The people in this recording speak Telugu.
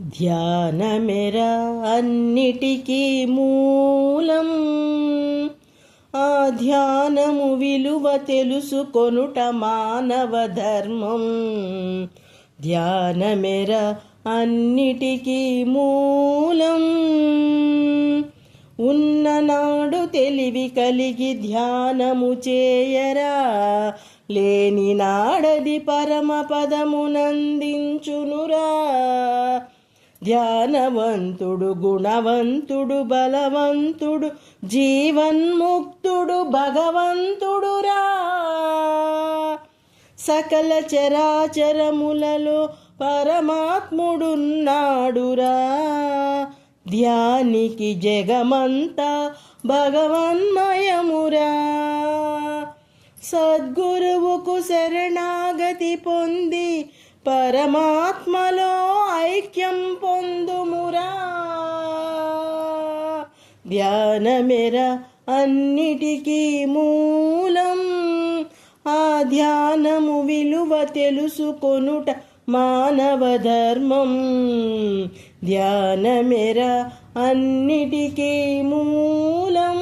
ధ్యానమెరా అన్నిటికీ మూలం. ఆ ధ్యానము విలువ తెలుసుకొనుట మానవ ధర్మం. ధ్యానమెరా అన్నిటికీ మూలం. ఉన్ననాడు తెలివి కలిగి ధ్యానము చేయరా. లేని నాడది పరమ పదమునందించును. ధ్యానవంతుడు గుణవంతుడు బలవంతుడు జీవన్ముక్తుడు భగవంతుడురా. సకల చరాచరములలో పరమాత్ముడున్నాడురా. ధ్యానికి జగమంతా భగవన్మయమురా. సద్గురువుకు శరణాగతి పొంది పరమాత్మలో ఐక్యం పొ ధ్యానమెర అన్నిటికీ మూలం. ఆ ధ్యానము విలువ తెలుసుకొనుట మానవ ధర్మం. ధ్యానమెర అన్నిటికీ మూలం.